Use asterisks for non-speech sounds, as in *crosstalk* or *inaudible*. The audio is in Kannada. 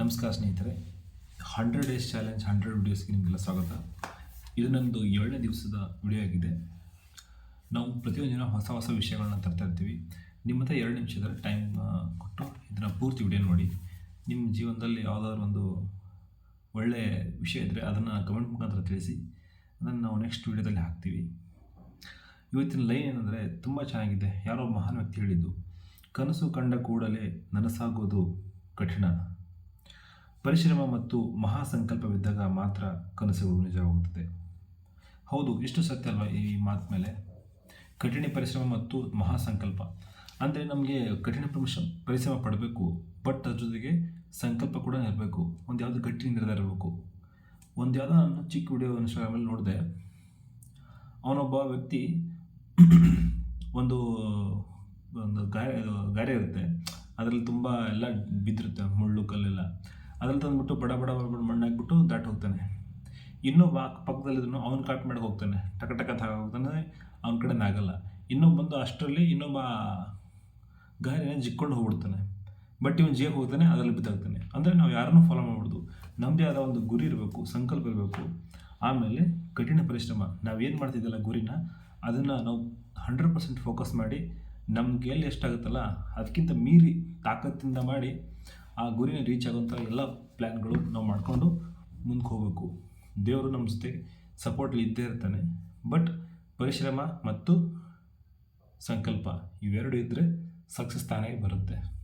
ನಮಸ್ಕಾರ ಸ್ನೇಹಿತರೆ. ಹಂಡ್ರೆಡ್ ಡೇಸ್ ಚಾಲೆಂಜ್, ಹಂಡ್ರೆಡ್ ವಿಡಿಯೋಸ್ಗೆ ನಿಮಗೆಲ್ಲ ಸ್ವಾಗತ. ಇದು ನಮ್ಮದು ಏಳನೇ ದಿವಸದ ವಿಡಿಯೋ ಆಗಿದೆ. ನಾವು ಪ್ರತಿಯೊಂದು ದಿನ ಹೊಸ ಹೊಸ ವಿಷಯಗಳನ್ನ ತರ್ತಾ ಇರ್ತೀವಿ. ನಿಮ್ಮ ಹತ್ರ ಎರಡು ನಿಮಿಷದಲ್ಲಿ ಟೈಮ್ ಕೊಟ್ಟು ಇದನ್ನು ಪೂರ್ತಿ ವಿಡಿಯೋ ನೋಡಿ. ನಿಮ್ಮ ಜೀವನದಲ್ಲಿ ಯಾವುದಾದ್ರು ಒಂದು ಒಳ್ಳೆಯ ವಿಷಯ ಇದ್ದರೆ ಅದನ್ನು ಕಮೆಂಟ್ ಮುಖಾಂತರ ತಿಳಿಸಿ. ಅದನ್ನು ನಾವು ನೆಕ್ಸ್ಟ್ ವಿಡಿಯೋದಲ್ಲಿ ಹಾಕ್ತೀವಿ. ಇವತ್ತಿನ ಲೈನ್ ಏನಂದರೆ ತುಂಬ ಚೆನ್ನಾಗಿದೆ. ಯಾರೋ ಮಹಾನ್ ವ್ಯಕ್ತಿ ಹೇಳಿದ್ದು, ಕನಸು ಕಂಡ ಕೂಡಲೇ ನನಸಾಗೋದು ಕಠಿಣ. ಪರಿಶ್ರಮ ಮತ್ತು ಮಹಾಸಂಕಲ್ಪವಿದ್ದಾಗ ಮಾತ್ರ ಕನಸುಗಳು ನಿಜವಾಗುತ್ತದೆ. ಹೌದು, ಇಷ್ಟು ಸತ್ಯ ಅಲ್ವಾ ಈ ಮಾತು ಮೇಲೆ? ಕಠಿಣ ಪರಿಶ್ರಮ ಮತ್ತು ಮಹಾಸಂಕಲ್ಪ. ಅಂದರೆ ನಮಗೆ ಕಠಿಣ ಪರಿಶ್ರಮ ಪರಿಶ್ರಮ ಪಡಬೇಕು ಬಟ್ ಅದ್ರ ಜೊತೆಗೆ ಸಂಕಲ್ಪ ಕೂಡ ಇರಬೇಕು. ಒಂದು ಯಾವುದು ಗಟ್ಟಿ ನಿರ್ಧಾರ ಇರಬೇಕು. ಒಂದು ಯಾವುದೋ ನಾನು ಚಿಕ್ಕ ವಿಡಿಯೋ ಇನ್ಸ್ಟಾಗ್ರಾಮಲ್ಲಿ ನೋಡಿದೆ. ಅವನೊಬ್ಬ ವ್ಯಕ್ತಿ *coughs* ಒಂದು ಒಂದು ಗಾರೆ ಗಾರೆ ಇರುತ್ತೆ. ಅದರಲ್ಲಿ ತುಂಬ ಎಲ್ಲ ಬಿದ್ದಿರುತ್ತೆ, ಮುಳ್ಳು ಕಲ್ಲೆಲ್ಲ. ಅದ್ರಲ್ಲಿ ತಂದ್ಬಿಟ್ಟು ಬಡ ಬಡ ಬಡ ಬಡ ಮಣ್ಣು ಹಾಕ್ಬಿಟ್ಟು ದಾಟಿ ಹೋಗ್ತಾನೆ. ಇನ್ನೊಬ್ಬ ಪಕ್ಕದಲ್ಲಿದ್ದನು ಅವ್ನು ಕಾಟ್ ಮಾಡಿ ಹೋಗ್ತಾನೆ. ಟಕ ಟಕ ತಗ ಹೋಗ್ತಾನೆ. ಅವನ ಕಡೆನೇ ಆಗಲ್ಲ. ಇನ್ನೊಬ್ಬ ಬಂದು ಅಷ್ಟರಲ್ಲಿ ಇನ್ನೊಬ್ಬ ಗಾರಿನ ಜಿಕ್ಕೊಂಡು ಹೋಗ್ಬಿಡ್ತಾನೆ. ಬಟ್ ಇವನು ಜೇಗೆ ಹೋಗ್ತಾನೆ, ಅದರಲ್ಲಿ ಬಿದ್ದಾಗ್ತಾನೆ. ಅಂದರೆ ನಾವು ಯಾರನ್ನೂ ಫಾಲೋ ಮಾಡ್ಬಿಡ್ದು ನಮ್ಮದೇ ಆದ ಒಂದು ಗುರಿ ಇರಬೇಕು, ಸಂಕಲ್ಪ ಇರಬೇಕು. ಆಮೇಲೆ ಕಠಿಣ ಪರಿಶ್ರಮ. ನಾವೇನು ಮಾಡ್ತಿದ್ದಲ್ಲ ಗುರಿನ, ಅದನ್ನು ನಾವು ಹಂಡ್ರೆಡ್ ಪರ್ಸೆಂಟ್ ಫೋಕಸ್ ಮಾಡಿ, ನಮ್ಗೆ ಎಲ್ಲಿ ಎಷ್ಟಾಗುತ್ತಲ್ಲ, ಅದಕ್ಕಿಂತ ಮೀರಿ ತಾಕತ್ತಿಂದ ಮಾಡಿ ಆ ಗುರಿನ ರೀಚ್ ಆಗೋಂಥ ಎಲ್ಲ ಪ್ಲ್ಯಾನ್ಗಳು ನಾವು ಮಾಡಿಕೊಂಡು ಮುಂದಕ್ಕೆ ಹೋಗಬೇಕು. ದೇವರು ನಮ್ಮ ಜೊತೆ ಸಪೋರ್ಟಲ್ಲಿ ಇದ್ದೇ ಇರ್ತಾನೆ. ಬಟ್ ಪರಿಶ್ರಮ ಮತ್ತು ಸಂಕಲ್ಪ ಇವೆರಡು ಇದ್ದರೆ ಸಕ್ಸಸ್ ತಾನೇ ಬರುತ್ತೆ.